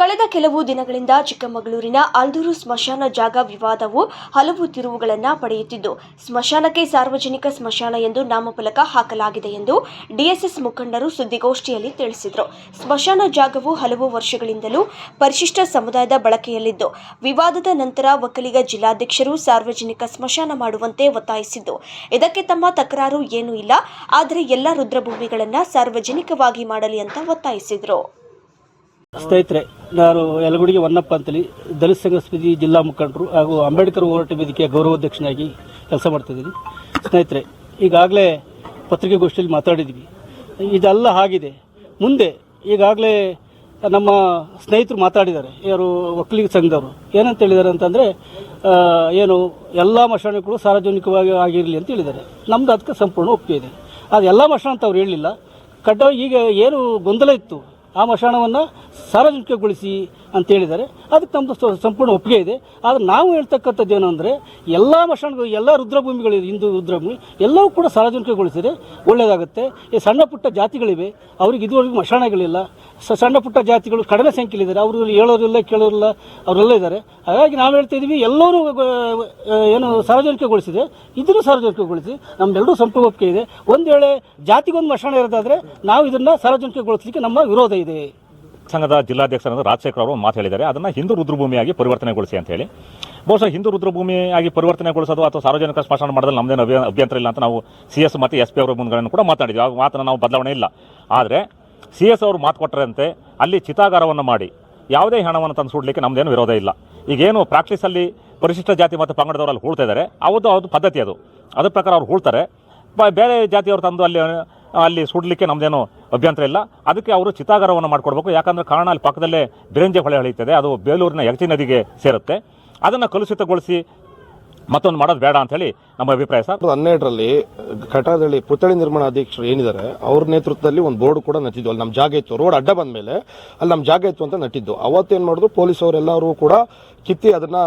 ಕಳೆದ ಕೆಲವು ದಿನಗಳಿಂದ ಚಿಕ್ಕಮಗಳೂರಿನ ಆಲ್ದೂರು ಸ್ಮಶಾನ ಜಾಗ ವಿವಾದವು ಹಲವು ತಿರುವುಗಳನ್ನು ಪಡೆಯುತ್ತಿದ್ದು, ಸ್ಮಶಾನಕ್ಕೆ ಸಾರ್ವಜನಿಕ ಸ್ಮಶಾನ ಎಂದು ನಾಮಫಲಕ ಹಾಕಲಾಗಿದೆ ಎಂದು ಡಿಎಸ್ಎಸ್ ಮುಖಂಡರು ಸುದ್ದಿಗೋಷ್ಠಿಯಲ್ಲಿ ತಿಳಿಸಿದರು. ಸ್ಮಶಾನ ಜಾಗವು ಹಲವು ವರ್ಷಗಳಿಂದಲೂ ಪರಿಶಿಷ್ಟ ಸಮುದಾಯದ ಬಳಕೆಯಲ್ಲಿದ್ದು, ವಿವಾದದ ನಂತರ ಒಕ್ಕಲಿಗ ಜಿಲ್ಲಾಧ್ಯಕ್ಷರು ಸಾರ್ವಜನಿಕ ಸ್ಮಶಾನ ಮಾಡುವಂತೆ ಒತ್ತಾಯಿಸಿದ್ದು, ಇದಕ್ಕೆ ತಮ್ಮ ತಕರಾರು ಏನೂ ಇಲ್ಲ, ಆದರೆ ಎಲ್ಲ ರುದ್ರಭೂಮಿಗಳನ್ನು ಸಾರ್ವಜನಿಕವಾಗಿ ಮಾಡಲಿ ಅಂತ ಒತ್ತಾಯಿಸಿದರು. ಸ್ನೇಹಿತರೆ, ನಾನು ಯಲಗುಡಿಗೆ ಹೊನ್ನಪ್ಪ ಅಂತೇಳಿ ದಲಿತ ಸಂಘ ಸಮಿತಿ ಜಿಲ್ಲಾ ಮುಖಂಡರು ಹಾಗೂ ಅಂಬೇಡ್ಕರ್ ಹೋರಾಟ ವೇದಿಕೆಯ ಗೌರವಾಧ್ಯಕ್ಷನಾಗಿ ಕೆಲಸ ಮಾಡ್ತಿದ್ದೀನಿ ಸ್ನೇಹಿತರೆ, ಈಗಾಗಲೇ ಪತ್ರಿಕೆಗೋಷ್ಠಿಯಲ್ಲಿ ಮಾತಾಡಿದ್ವಿ ಇದೆಲ್ಲ ಆಗಿದೆ. ಮುಂದೆ ಈಗಾಗಲೇ ನಮ್ಮ ಸ್ನೇಹಿತರು ಮಾತಾಡಿದ್ದಾರೆ. ಯಾರು ಒಕ್ಕಲಿಗ ಸಂಘದವರು. ಏನಂತ ಹೇಳಿದ್ದಾರೆ ಅಂತಂದರೆ ಏನು ಎಲ್ಲ ಮಶಾಣಗಳು ಸಾರ್ವಜನಿಕವಾಗಿ ಆಗಿರಲಿ ಅಂತ ಹೇಳಿದ್ದಾರೆ. ನಮ್ದು ಅದಕ್ಕೆ ಸಂಪೂರ್ಣ ಒಪ್ಪಿಗೆ ಇದೆ. ಅದು ಎಲ್ಲ ಮಶಾಣ ಅಂತ ಅವ್ರು ಹೇಳಲಿಲ್ಲ. ಕಡ್ಡಾಯ ಈಗ ಏನು ಗೊಂದಲ ಇತ್ತು. ಆ ಮಶಾಣವನ್ನು ಸಾರ್ವಜನಿಕಗೊಳಿಸಿ ಅಂತ ಹೇಳಿದ್ದಾರೆ. ಅದಕ್ಕೆ ನಮ್ಮದು ಸಂಪೂರ್ಣ ಒಪ್ಪಿಗೆ ಇದೆ. ಆದರೆ ನಾವು ಹೇಳ್ತಕ್ಕಂಥದ್ದು ಏನು ಅಂದರೆ, ಎಲ್ಲ ಮಶಾಣಗಳು, ಎಲ್ಲ ರುದ್ರಭೂಮಿಗಳಿವೆ ಹಿಂದೂ ರುದ್ರಭೂಮಿ, ಎಲ್ಲವೂ ಕೂಡ ಸಾರ್ವಜನಿಕಗೊಳಿಸಿದರೆ ಒಳ್ಳೆಯದಾಗುತ್ತೆ ಈ ಸಣ್ಣ ಪುಟ್ಟ ಜಾತಿಗಳಿವೆ. ಅವ್ರಿಗೆ ಇದುವರೆಗೂ ಮಶಾಣಗಳಿಲ್ಲ. ಸಣ್ಣ ಪುಟ್ಟ ಜಾತಿಗಳು ಕಡಿಮೆ ಸಂಖ್ಯೆಯಲ್ಲಿದ್ದಾರೆ. ಅವರು ಹೇಳೋರಿಲ್ಲ, ಕೇಳೋರಿಲ್ಲ, ಅವರೆಲ್ಲ ಇದ್ದಾರೆ. ಹಾಗಾಗಿ ನಾವು ಹೇಳ್ತಾ ಇದ್ದೀವಿ ಎಲ್ಲರೂ ಏನು ಸಾರ್ವಜನಿಕಗೊಳಿಸಿದೆ. ಇದನ್ನು ಸಾರ್ವಜನಿಕಗೊಳಿಸಿ. ನಮ್ಮೆಲ್ಲರೂ ಸಂಪೂರ್ಣ ಒಪ್ಪಿಗೆ ಇದೆ. ಒಂದು ವೇಳೆ ಜಾತಿಗೊಂದು ಮಶಾಣ ಇರೋದಾದರೆ, ನಾವು ಇದನ್ನು ಸಾರ್ವಜನಿಕಗೊಳಿಸಲಿಕ್ಕೆ ನಮ್ಮ ವಿರೋಧ ಇದೆ. ಸಂಘದ ಜಿಲ್ಲಾಧ್ಯಕ್ಷರಾದ ರಾಜಶೇಖರ್ ಅವರು ಮಾತು ಹೇಳಿದ್ದಾರೆ. ಅದನ್ನ ಹಿಂದೂ ರುದ್ರಭೂಮಿಯಾಗಿ ಪರಿವರ್ತನೆಗೊಳಿಸಿ ಅಂತ ಹೇಳಿ. ಬಹುಶಃ ಹಿಂದೂ ರುದ್ರಭೂಮಿಯಾಗಿ ಪರಿವರ್ತನೆಗೊಳಿಸೋದು ಅಥವಾ ಸಾರ್ವಜನಿಕ ಸ್ಮಶಾನ ನಮ್ದೇನು ಅಭ್ಯ- ಅಭ್ಯಂತರ ಇಲ್ಲ ಅಂತ ನಾವು ಸಿ ಎಸ್ ಮತ್ತು ಎಸ್ ಪಿ ಅವರ ಮುಂದ್ಗಡೆ ಕೂಡ ಮಾತಾಡಿದ್ವಿ. ಆ ಮಾತನ್ನು ನಾವು ಬದಲಾವಣೆ ಇಲ್ಲ. ಆದರೆ ಸಿ ಎಸ್ ಅವರು ಮಾತು ಕೊಟ್ಟರಂತೆ ಅಲ್ಲಿ ಚಿತಾಗಾರವನ್ನು ಮಾಡಿ ಯಾವುದೇ ಹಣವನ್ನು ತಂದು ಸುಡಲಿಕ್ಕೆ ನಮ್ದೇನು ವಿರೋಧ ಇಲ್ಲ. ಈಗೇನು ಪ್ರಾಕ್ಟೀಸಲ್ಲಿ ಪರಿಶಿಷ್ಟ ಜಾತಿ ಮತ್ತು ಪಂಗಡದವರು ಅಲ್ಲಿ ಹೂಳ್ತಾ ಇದ್ದಾರೆ ಅವ್ರದ್ದು ಅದು ಪದ್ಧತಿ ಅದು. ಅದ್ರ ಪ್ರಕಾರ ಅವ್ರು ಹೂಳ್ತಾರೆ. ಬೇರೆ ಜಾತಿಯವರು ತಂದು ಅಲ್ಲಿ ಅಲ್ಲಿ ಸುಡಲಿಕ್ಕೆ ನಮ್ದೇನು ಅಭ್ಯಂತರ ಇಲ್ಲ. ಅದಕ್ಕೆ ಅವರು ಚಿತಾಗಾರವನ್ನು ಮಾಡಿಕೊಡ್ಬೇಕು. ಯಾಕಂದರೆ ಕಾರಣ ಅಲ್ಲಿ ಪಕ್ಕದಲ್ಲೇ ಬಿರಂಜೆ ಹೊಳೆ ಹಳೆಯುತ್ತದೆ. ಅದು ಬೇಲೂರಿನ ಯಗಚಿ ನದಿಗೆ ಸೇರುತ್ತೆ. ಅದನ್ನು ಕಲುಷಿತಗೊಳಿಸಿ ಮತ್ತೊಂದು ಮಾಡೋದು ಬೇಡ ಅಂತ ಹೇಳಿ ನಮ್ಮ ಅಭಿಪ್ರಾಯ ಸರ್. ಹನ್ನೆರಡರಲ್ಲಿ ಕಟಾದಳ್ಳಿ ಪುತ್ಥಳಿ ನಿರ್ಮಾಣ ಅಧ್ಯಕ್ಷರು ಏನಿದ್ದಾರೆ, ಅವ್ರ ನೇತೃತ್ವದಲ್ಲಿ ಒಂದು ಬೋರ್ಡ್ ಕೂಡ ನಟ್ಟಿದ್ದು ಅಲ್ಲಿ ನಮ್ಮ ಜಾಗ ಇತ್ತು. ರೋಡ್ ಅಡ್ಡ ಬಂದ ಮೇಲೆ ಅಲ್ಲಿ ನಮ್ಮ ಜಾಗ ಇತ್ತು ಅಂತ ನಟ್ಟಿದ್ದು ಅವತ್ತೇನು ಮಾಡಿದ್ರು ಪೊಲೀಸ್ ಅವರೆಲ್ಲರೂ ಕೂಡ ಕಿತ್ತಿ ಅದನ್ನ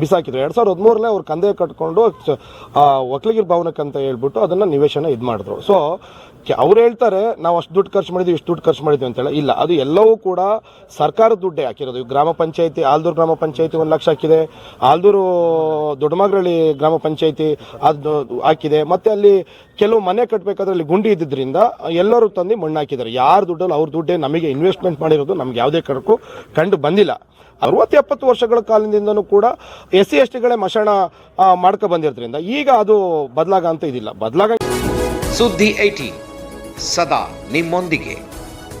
ಬಿಸಾಕಿದ್ರು. ಎರಡ್ ಸಾವಿರದ ಹದಿಮೂರನೇ ಅವ್ರು ಕಂದೆ ಕಟ್ಕೊಂಡು ಒಕ್ಕಲಿಗರ ಭವನಕ್ಕೆ ಅಂತ ಹೇಳ್ಬಿಟ್ಟು ಅದನ್ನ ನಿವೇಶನ ಇದು ಮಾಡಿದ್ರು. ಸೊ ಅವ್ರು ಹೇಳ್ತಾರೆ, ನಾವು ಅಷ್ಟು ದುಡ್ಡು ಖರ್ಚು ಮಾಡಿದ್ವಿ, ಇಷ್ಟು ದುಡ್ಡು ಖರ್ಚು ಮಾಡಿದ್ವಿ ಅಂತೇಳಿ ಇಲ್ಲ, ಅದು ಎಲ್ಲವೂ ಕೂಡ ಸರ್ಕಾರದ ದುಡ್ಡೇ. ಹಾಕಿರೋದು ಗ್ರಾಮ ಪಂಚಾಯತಿ, ಆಲ್ದೂರು ಗ್ರಾಮ ಪಂಚಾಯತಿ ಒಂದು ಲಕ್ಷ ಹಾಕಿದೆ. ಆಲ್ದೂರು ದೊಡ್ಡಮಗ್ರಳ್ಳಿ ಗ್ರಾಮ ಪಂಚಾಯತಿ ಅದು ಹಾಕಿದೆ. ಮತ್ತೆ ಅಲ್ಲಿ ಕೆಲವು ಮನೆ ಕಟ್ಟಬೇಕಾದ್ರೆ ಅಲ್ಲಿ ಗುಂಡಿ ಇದ್ದಿದ್ದರಿಂದ ಎಲ್ಲರೂ ತಂದು ಮಣ್ಣು ಹಾಕಿದ್ದಾರೆ. ಯಾರು ದುಡ್ಡಲ್ಲಿ ಅವ್ರ ದುಡ್ಡೇ ನಮಗೆ ಇನ್ವೆಸ್ಟ್ಮೆಂಟ್ ಮಾಡಿರೋದು ನಮ್ಗೆ ಯಾವುದೇ ಕಡಕ್ಕೂ ಕಂಡು ಬಂದಿಲ್ಲ. ಅರವತ್ತು ಎಪ್ಪತ್ತು ವರ್ಷಗಳ ಕಾಲದಿಂದನೂ ಕೂಡ ಎಸ್ ಸಿ ಎಸ್ ಟಿಗಳೇ ಮಶಾಣ ಮಾಡ್ಕೊ ಬಂದಿರೋದ್ರಿಂದ ಈಗ ಅದು ಬದಲಾಗ ಅಂತ ಇದಿಲ್ಲ. ಬದಲಾಗ ಸುದ್ದಿ ಐಟಿ ಸದಾ ನಿಮ್ಮೊಂದಿಗೆ.